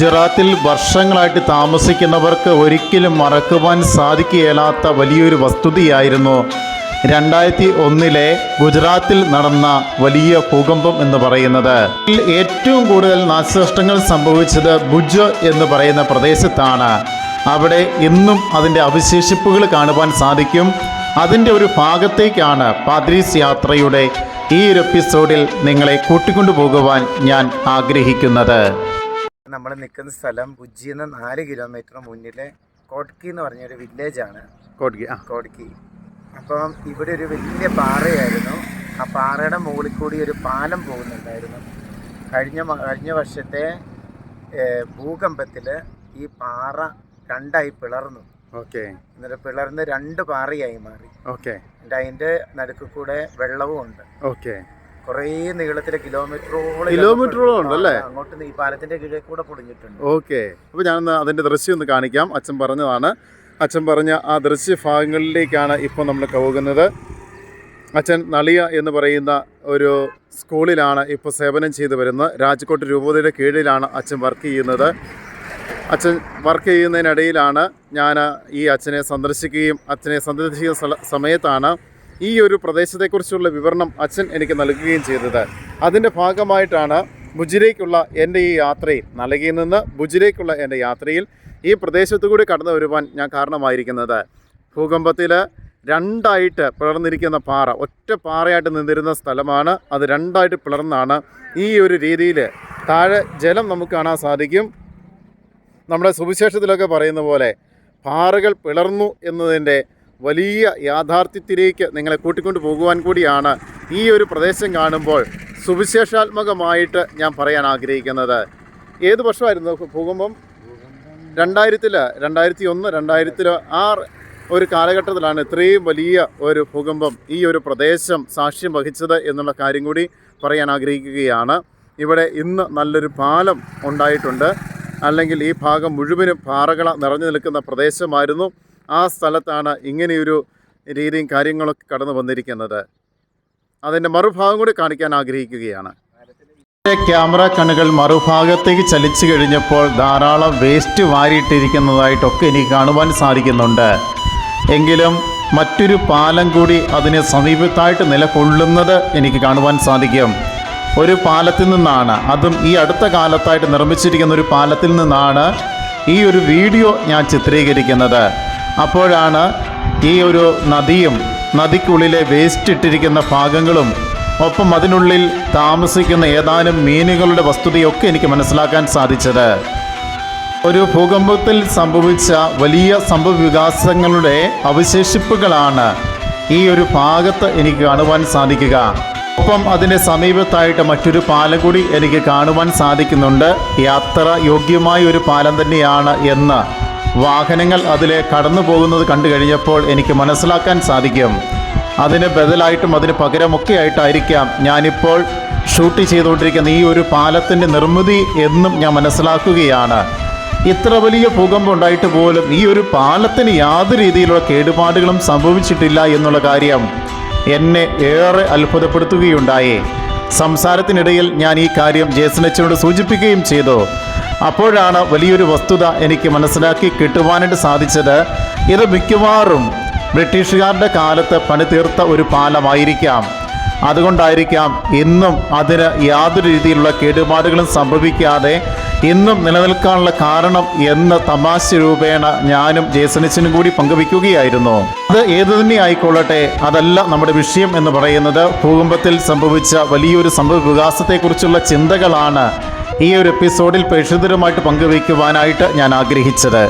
ഗുജറാത്തിൽ വർഷങ്ങളായിട്ട് താമസിക്കുന്നവർക്ക് ഒരിക്കലും മറക്കുവാൻ സാധിക്കുകയില്ലാത്ത വലിയൊരു വസ്തുതയായിരുന്നു രണ്ടായിരത്തി ഒന്നിലെ ഗുജറാത്തിൽ നടന്ന വലിയ ഭൂകമ്പം എന്ന് പറയുന്നത്. ഏറ്റവും കൂടുതൽ നാശനഷ്ടങ്ങൾ സംഭവിച്ചത് ഭുജ് എന്ന് പറയുന്ന പ്രദേശത്താണ്. അവിടെ ഇന്നും അതിന്റെ അവശേഷിപ്പുകൾ കാണുവാൻ സാധിക്കും. അതിന്റെ ഒരു ഭാഗത്തേക്കാണ് പാദ്രീസ് യാത്രയുടെ ഈ ഒരു എപ്പിസോഡിൽ നിങ്ങളെ കൂട്ടിക്കൊണ്ടു പോകുവാൻ ഞാൻ ആഗ്രഹിക്കുന്നത്. നമ്മൾ നിൽക്കുന്ന സ്ഥലം ഉജ്ജിന്ന് നാല് കിലോമീറ്റർ മുന്നിലെ കോട്ട്കി എന്ന് പറഞ്ഞൊരു വില്ലേജാണ് കോട്ട്കി ആ. കോട്ട്കി അപ്പം ഇവിടെ ഒരു വലിയ പാറയായിരുന്നു. ആ പാറയുടെ മുകളിൽ കൂടി ഒരു പാലം പോകുന്നുണ്ടായിരുന്നു. കഴിഞ്ഞ കഴിഞ്ഞ വർഷത്തെ ഭൂകമ്പത്തിൽ ഈ പാറ രണ്ടായി പിളർന്നു. ഓക്കെ. എന്നിട്ട് പിളർന്ന് രണ്ട് പാറയായി മാറി. ഓക്കെ. എന്നിട്ട് അതിന്റെ നടുക്ക് കൂടെ വെള്ളവും ഉണ്ട്. ഓക്കെ. കുറേ നീളത്തിലെ കിലോമീറ്ററോളം കിലോമീറ്ററോളം ഉണ്ടല്ലേ? അങ്ങോട്ട് ഈ പാലത്തിന്റെ കീഴിൽ കൂടെ പൊടിഞ്ഞിട്ടുണ്ട് ഓക്കെ അപ്പോൾ ഞാൻ അതിന്റെ ദൃശ്യം ഒന്ന് കാണിക്കാം. അച്ഛൻ പറഞ്ഞതാണ്. അച്ഛൻ പറഞ്ഞ ആ ദൃശ്യ ഭാഗങ്ങളിലേക്കാണ് ഇപ്പോൾ നമ്മൾ പോകുന്നത്. അച്ഛൻ നളിയ എന്ന് പറയുന്ന ഒരു സ്കൂളിലാണ് ഇപ്പോൾ സേവനം ചെയ്തു വരുന്നത്. രാജ്കോട്ട് രൂപതയുടെ കീഴിലാണ് അച്ഛൻ വർക്ക് ചെയ്യുന്നത്. അച്ഛൻ വർക്ക് ചെയ്യുന്നതിനിടയിലാണ് ഞാൻ ഈ അച്ഛനെ സന്ദർശിക്കുകയും അച്ഛനെ സന്ദർശിക്കുന്ന സമയത്താണ് ഈ ഒരു പ്രദേശത്തെക്കുറിച്ചുള്ള വിവരണം അച്ഛൻ എനിക്ക് നൽകുകയും ചെയ്തത്. അതിന്റെ ഭാഗമായിട്ടാണ് ഭുജിലേക്കുള്ള എന്റെ ഈ യാത്രയിൽ നൽകിയിൽ നിന്ന് ഭുജിലേക്കുള്ള എന്റെ യാത്രയിൽ ഈ പ്രദേശത്തുകൂടി കടന്നു വരുവാൻ ഞാൻ കാരണമായിരിക്കുന്നത്. ഭൂകമ്പത്തിൽ രണ്ടായിട്ട് പിളർന്നിരിക്കുന്ന പാറ ഒറ്റ പാറയായിട്ട് നിന്നിരുന്ന സ്ഥലമാണ്. അത് രണ്ടായിട്ട് പിളർന്നാണ് ഈ ഒരു രീതിയിൽ താഴെ ജലം നമുക്ക് കാണാൻ സാധിക്കും. നമ്മുടെ സുവിശേഷത്തിലൊക്കെ പറയുന്ന പോലെ പാറകൾ പിളർന്നു എന്നതിന്റെ വലിയ യാഥാർത്ഥ്യത്തിലേക്ക് നിങ്ങളെ കൂട്ടിക്കൊണ്ട് പോകുവാൻ കൂടിയാണ് ഈ ഒരു പ്രദേശം കാണുമ്പോൾ സുവിശേഷാത്മകമായിട്ട് ഞാൻ പറയാൻ ആഗ്രഹിക്കുന്നത്. ഏത് വർഷമായിരുന്നു ഭൂകമ്പം? രണ്ടായിരത്തിൽ രണ്ടായിരത്തി ഒന്ന് രണ്ടായിരത്തിൽ ആ ഒരു കാലഘട്ടത്തിലാണ് ഇത്രയും വലിയ ഒരു ഭൂകമ്പം ഈ ഒരു പ്രദേശം സാക്ഷ്യം വഹിച്ചത് എന്നുള്ള കാര്യം കൂടി പറയാൻ ആഗ്രഹിക്കുകയാണ്. ഇവിടെ ഇന്ന് നല്ലൊരു പാലം ഉണ്ടായിട്ടുണ്ട്. അല്ലെങ്കിൽ ഈ ഭാഗം മുഴുവനും പാറകള നിറഞ്ഞു നിൽക്കുന്ന പ്രദേശമായിരുന്നു. ആ സ്ഥലത്താണ് ഇങ്ങനെയൊരു രീതിയും കാര്യങ്ങളൊക്കെ കടന്നു വന്നിരിക്കുന്നത്. അതിന്റെ മറുഭാഗം കൂടി കാണിക്കാൻ ആഗ്രഹിക്കുകയാണ്. ക്യാമറ കണ്ണുകൾ മറുഭാഗത്തേക്ക് ചലിച്ചു കഴിഞ്ഞപ്പോൾ ധാരാളം വേസ്റ്റ് വാരിയിട്ടിരിക്കുന്നതായിട്ടൊക്കെ എനിക്ക് കാണുവാൻ സാധിക്കുന്നുണ്ട്. എങ്കിലും മറ്റൊരു പാലം കൂടി അതിന് സമീപത്തായിട്ട് നിലകൊള്ളുന്നത് എനിക്ക് കാണുവാൻ സാധിക്കും. ഒരു പാലത്തിൽ നിന്നാണ് അതും ഈ അടുത്ത കാലത്തായിട്ട് നിർമ്മിച്ചിരിക്കുന്ന ഒരു പാലത്തിൽ നിന്നാണ് ഈ ഒരു വീഡിയോ ഞാൻ ചിത്രീകരിക്കുന്നത്. അപ്പോഴാണ് ഈ ഒരു നദിയും നദിക്കുള്ളിലെ വേസ്റ്റ് ഇട്ടിരിക്കുന്ന ഭാഗങ്ങളും ഒപ്പം അതിനുള്ളിൽ താമസിക്കുന്ന ഏതാനും മീനുകളുടെ വസ്തുതയൊക്കെ എനിക്ക് മനസ്സിലാക്കാൻ സാധിച്ചത്. ഒരു ഭൂകമ്പത്തിൽ സംഭവിച്ച വലിയ സംഭവവികാസങ്ങളുടെ അവശേഷിപ്പുകളാണ് ഈ ഒരു ഭാഗത്ത് എനിക്ക് കാണുവാൻ സാധിക്കുക. ഒപ്പം അതിന്റെ സമീപത്തായിട്ട് മറ്റൊരു പാലം കൂടി എനിക്ക് കാണുവാൻ സാധിക്കുന്നുണ്ട്. യാത്ര യോഗ്യമായ ഒരു പാലം തന്നെയാണ് എന്ന് വാഹനങ്ങൾ അതിലെ കടന്നു പോകുന്നത് കണ്ടു കഴിഞ്ഞപ്പോൾ എനിക്ക് മനസ്സിലാക്കാൻ സാധിക്കും. അതിന് ബദലായിട്ടും അതിന് പകരമൊക്കെ ആയിട്ടായിരിക്കാം ഞാനിപ്പോൾ ഷൂട്ട് ചെയ്തുകൊണ്ടിരിക്കുന്ന ഈ ഒരു പാലത്തിന്റെ നിർമ്മിതി എന്നും ഞാൻ മനസ്സിലാക്കുകയാണ്. ഇത്ര വലിയ ഭൂകമ്പം ഉണ്ടായിട്ട് പോലും ഈ ഒരു പാലത്തിന് യാതൊരു രീതിയിലുള്ള കേടുപാടുകളും സംഭവിച്ചിട്ടില്ല എന്നുള്ള കാര്യം എന്നെ ഏറെ അത്ഭുതപ്പെടുത്തുകയുണ്ടായി. സംസാരത്തിനിടയിൽ ഞാൻ ഈ കാര്യം ജേസനച്ചനോട് സൂചിപ്പിക്കുകയും ചെയ്തു. അപ്പോഴാണ് വലിയൊരു വസ്തുത എനിക്ക് മനസ്സിലാക്കി കിട്ടുവാനായിട്ട് സാധിച്ചത്. ഇത് മിക്കവാറും ബ്രിട്ടീഷുകാരുടെ കാലത്ത് പണിതീർത്ത ഒരു പാലമായിരിക്കാം. അതുകൊണ്ടായിരിക്കാം ഇന്നും അതിന് യാതൊരു രീതിയിലുള്ള കേടുപാടുകളും സംഭവിക്കാതെ ഇന്നും നിലനിൽക്കാനുള്ള കാരണം എന്ന തമാശ രൂപേണ ഞാനും ജേസണിച്ചനും കൂടി പങ്കുവയ്ക്കുകയായിരുന്നു. അത് ഏതു തന്നെ ആയിക്കൊള്ളട്ടെ അതല്ല നമ്മുടെ വിഷയം എന്ന് പറയുന്നത് ഭൂകമ്പത്തിൽ സംഭവിച്ച വലിയൊരു സംഭവ വികാസത്തെക്കുറിച്ചുള്ള ചിന്തകളാണ് ഈ ഒരു എപ്പിസോഡിൽ പ്രേക്ഷകരുമായിട്ട് പങ്കുവയ്ക്കുവാനായിട്ട് ഞാൻ ആഗ്രഹിച്ചത്.